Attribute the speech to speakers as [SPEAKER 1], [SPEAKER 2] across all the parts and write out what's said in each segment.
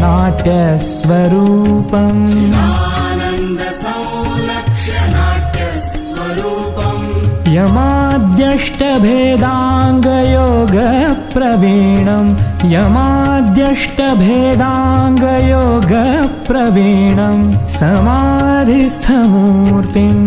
[SPEAKER 1] नाट्यस्वरूपम् यमाद्यष्टभेदाङ्गयोगप्रवीणम् यमाद्यष्टभेदाङ्गयोगप्रवीणम् समाधिस्थमूर्तिम्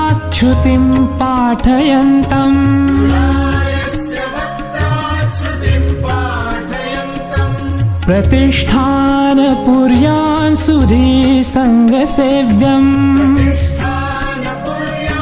[SPEAKER 2] वक्त्राच्युतिं पाठयन्तम्।
[SPEAKER 1] प्रतिष्ठानपुर्यान् सुधी सङ्गसेव्यम्।
[SPEAKER 2] तिष्ठानपुर्या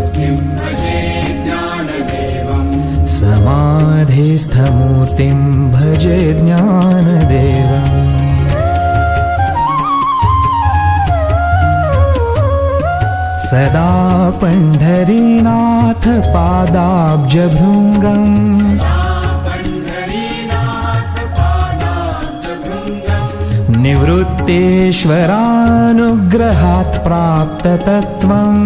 [SPEAKER 2] समाधिस्थमूर्तिं भज ज्ञानदेवम्
[SPEAKER 1] सदा पण्ढरीनाथ पादाब्जभृङ्गम्। निवृत्तेश्वरानुग्रहात् प्राप्ततत्त्वम्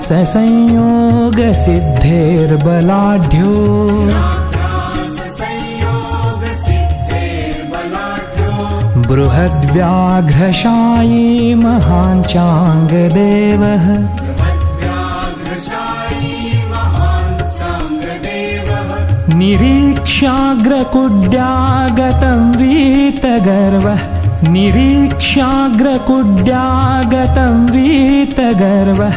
[SPEAKER 2] संयोगसिद्धेर्बलाढ्यो
[SPEAKER 1] बृहद्व्याघ्रशायी महान् चाङ्गदेवः
[SPEAKER 2] बृहद्व्याघ्रशायी महान् चाङ्गदेवः।
[SPEAKER 1] निरीक्ष्याग्रकुड्यागतं वीतगर्वः। निरीक्ष्याग्रकुड्यागतं वीतगर्वः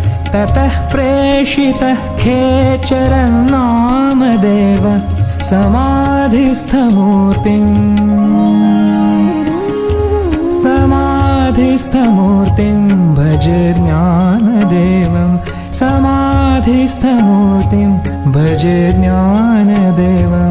[SPEAKER 1] ततः प्रेषितः खेचरं नामदेव समाधिस्थमूर्तिम्। समाधिस्थमूर्तिं भज ज्ञानदेवं समाधिस्थमूर्तिं भज ज्ञानदेवम्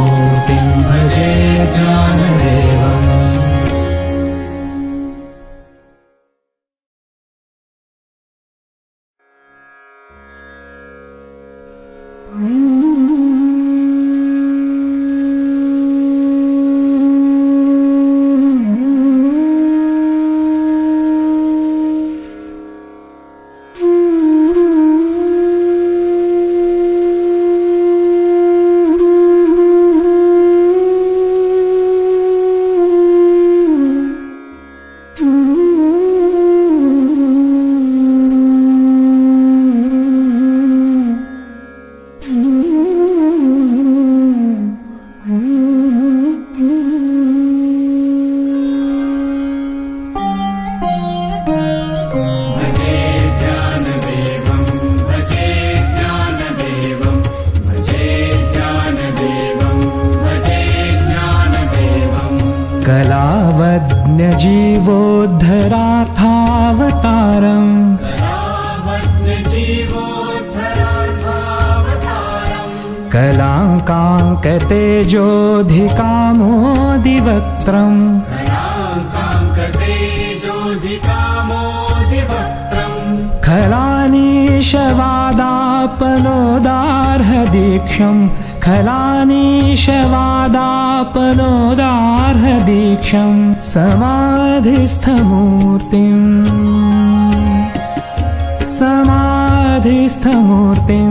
[SPEAKER 1] कलाङ्काङ्कतेजोऽधिकामोदिवक्त्रम् खलानीशवादापनोदार्हदीक्षम् खलानीशवादापनोदार्हदीक्षम् समाधिस्थमूर्तिम्। समाधिस्थमूर्तिं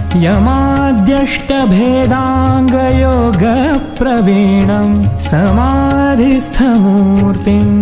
[SPEAKER 1] यमाद्यष्टभेदाङ्गयोगप्रवीणम् समाधिस्थमूर्तिम्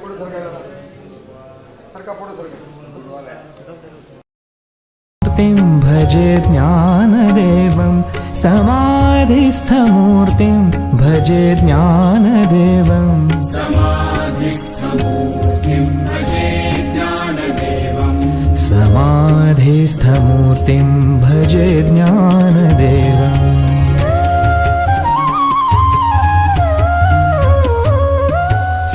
[SPEAKER 3] पुढे सरका पुढे सरका.
[SPEAKER 1] मूर्तिं भजे ज्ञानदेवं समाधिस्थमूर्तिं भजे ज्ञानदेवम्
[SPEAKER 2] समाधिस्थमूर्तिम् भजे ज्ञानदेवम्
[SPEAKER 1] समाधिस्थमूर्तिं भजे ज्ञानदेवम्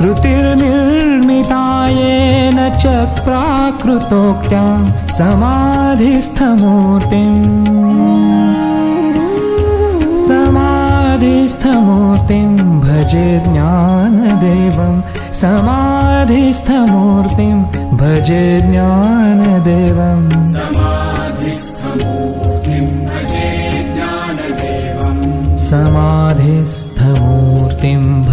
[SPEAKER 1] कृतिर्निर्मितायेन च प्राकृतोक्त्या समाधिस्थमूर्तिम् समाधिस्थमूर्तिं भजे ज्ञानदेवं। समाधिस्थमूर्तिं भजे ज्ञानदेवम्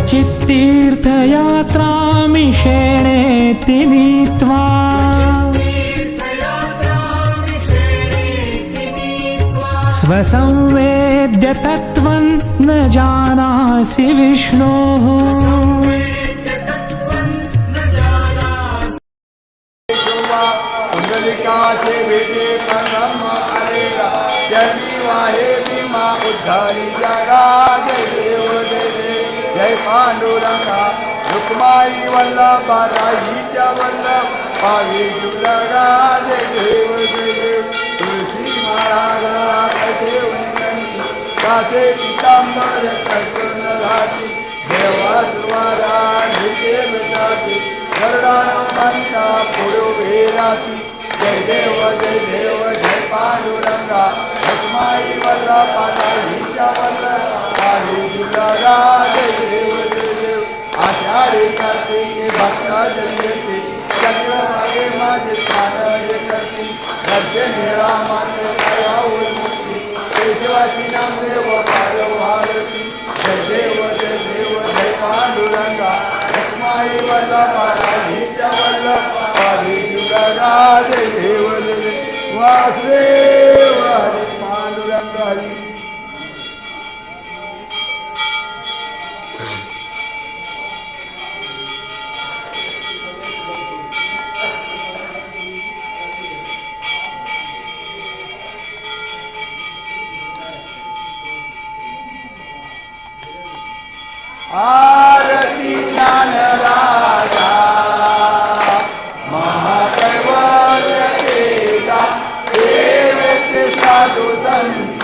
[SPEAKER 1] क्वचित् तीर्थयात्रामिषेणेति नीत्वा
[SPEAKER 2] तीर्थयात्राविषेणेति नीत्वा
[SPEAKER 1] स्वसंवेद्य तत्त्वं न जानासि विष्णोः
[SPEAKER 3] भावी जुलगा देव तुलसी महाराज देव कासे पीताम्बर कर्तन घाटी देवाद्वारा देव जाती। वरदानमंता जय देव जय देव, जय पांडुरंगा। भस्माई वल्ला पाता हिंसा देव देव। आचार्य करते भक्त जय राजस्थानाय कर्ति। दर्शने रामान्य कया उन्मुक्ति केशवासी नामदेव कालो भारती जय देव जय देव, जय पांडुरंगा। लक्ष्माई वल्लभा राधिका वल्लभा राधिका जय देव, जय वासुदेव। साधु